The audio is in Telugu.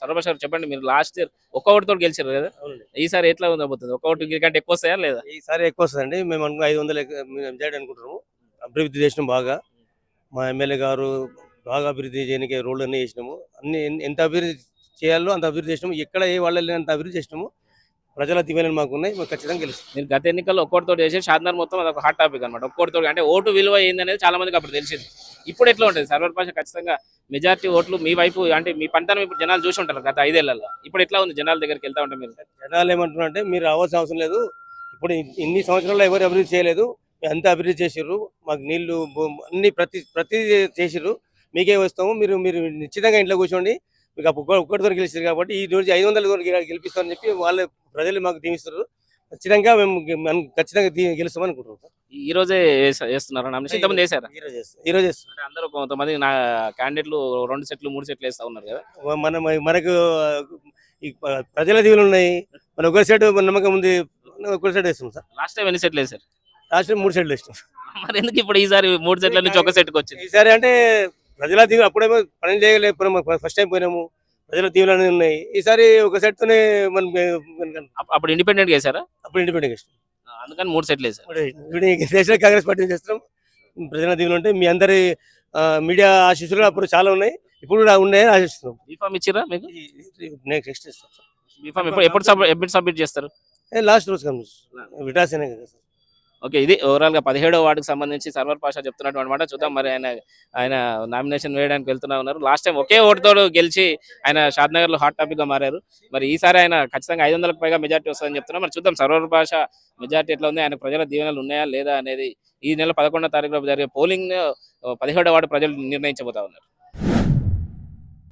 సర్వభాష గారు చెప్పండి మీరు లాస్ట్ ఇయర్ ఒక్క ఓటుతో గెలిచారు కదా ఈసారి ఎట్లా ఉండబోతుంది? ఒక ఓటు కంటే ఎక్కువ వస్తాయా లేదా? ఈసారి ఎక్కువ వస్తుందండి మేము అనుకున్న ఐదు వందల మెజార్టీ అనుకుంటున్నాము. అభివృద్ధి చేసినాం బాగా. మా ఎమ్మెల్యే గారు బాగా అభివృద్ధి చేయడానికి రోడ్లు అన్నీ చేసినాము అన్ని ఎంత అభివృద్ధి చేయాలో అంత అభివృద్ధి చేసినాము. ఎక్కడ ఏ వాళ్ళు లేనంత అభివృద్ధి చేసినాము. ప్రజల దీవెనలు మాకు ఉన్నాయి మాకు ఖచ్చితంగా గెలుస్తాం. మీరు గత ఎన్నికల్లో ఒక్కోటితో చేసి షాద్నగర్ మొత్తం అది ఒక హాట్ టాపిక్ అనమాట ఒక్కోటితో అంటే ఓటు విలువ ఏందనేది చాలా మందికి అప్పుడు తెలిసింది. ఇప్పుడు ఎట్లా ఉంటుంది? సర్వర్ భాష ఖచ్చితంగా మెజార్టీ ఓట్లు మీ వైపు అంటే మీ పంటను ఇప్పుడు జనాలు చూసి ఉంటారు గత ఐదేళ్ళలో. ఇప్పుడు ఎట్లా ఉంది? జనాల దగ్గరికి వెళ్తా ఉంటే మీరు? జనాలు ఏమంటున్నారంటే మీరు రావాల్సిన అవసరం లేదు. ఇప్పుడు ఇన్ని సంవత్సరాల్లో ఎవరు అభివృద్ధి చేయలేదు. మీరు అంతా అభివృద్ధి చేసిర్రు. మాకు నీళ్ళు అన్ని ప్రతి ప్రతి చేసిర్రు. మీకే వస్తాము. మీరు మీరు నిశ్చితంగా ఇంట్లో కూర్చోండి. మీకు అప్పుడు ఒక్క- ఒక్కటి దొరికి గెలిచారు కాబట్టి ఈ రోజు ఐదు వందల దొరికి చెప్పి వాళ్ళ ప్రజలు మాకు దీవిస్తారు ఖచ్చితంగా మేము మనం ఖచ్చితంగా గెలుస్తామని అనుకుంటున్నాం సార్. ఈ రోజే వేస- వేస్తున్నారు నామినేషన్ ఇంతమంది వేసారా ఈ రోజు ఈ రోజు అందరూ కొంతమంది నా క్యాండిడేట్లు రెండు సెట్లు మూడు సెట్లు వేస్తా ఉన్నారు కదా? మన మనకు ప్రజల దీవులు ఉన్నాయి. మన ఒకరి సైడ్ నమ్మకం ఉంది. ఒకరి సైడ్ వేస్తాం సార్. లాస్ట్ టైం ఎన్ని సెట్లు వేసారు లాస్ట్ టైం మూడు సైడ్లు వేస్తాం మరి ఎందుకు ఇప్పుడు ఈసారి మూడు సెట్ల నుంచి ఒక సెట్కి వచ్చింది? ఈసారి అంటే ప్రజల దీవులు అప్పుడేమో పని చేయలేకపోయినాము. ఫస్ట్ టైం పోయినాము. ప్రజల దీవులు అనేవి ఉన్నాయి. ఈసారి ఒక సెట్ తోనే మనం మనం అప్- అప్పుడు ఇండిపెండెంట్ వేసారా అప్పుడు ఇండిపెండెంట్ అందుకని మూడు సెట్లు వేసారు నేషనల్ కాంగ్రెస్ పార్టీ చేస్తున్నాం. ప్రజల దీవులు అంటే మీ అందరి మీడియా ఆశీస్సులు అప్పుడు చాలా ఉన్నాయి. ఇప్పుడు కూడా ఉన్నాయని ఆశిస్తున్నాం. బీఫామ్ ఇచ్చిరా మీకు? నెక్స్ట్ ఇస్తాం. బీఫామ్ ఎప్పుడు ఎప్పుడు సబ్మిట్ చేస్తారు? లాస్ట్ రోజు కమ్ విటాసేనే కదా సార్. ఓకే ఇది ఓవరాల్గా పదిహేడో వార్డుకు సంబంధించి సర్వర్ పాషా చెప్తున్నట్టు అనమాట చూద్దాం మరి ఆయన ఆయన నామినేషన్ వేయడానికి వెళ్తున్నా ఉన్నారు. లాస్ట్ టైం ఒకే ఓటుతో గెలిచి ఆయన షాద్నగర్లో హాట్ టాపిక్గా మారారు. మరి ఈసారి ఆయన ఖచ్చితంగా ఐదు వందలకు పైగా మెజార్టీ వస్తుందని చెప్తున్నారు మరి చూద్దాం సర్వర్ పాష మెజార్టీ ఎట్లా ఉంది? ఆయన ప్రజల దీవెనలు ఉన్నాయా లేదా అనేది ఈ నెల పదకొండో తారీఖులో జరిగే పోలింగ్ పదిహేడో వార్డు ప్రజలు నిర్ణయించబోతా ఉన్నారు.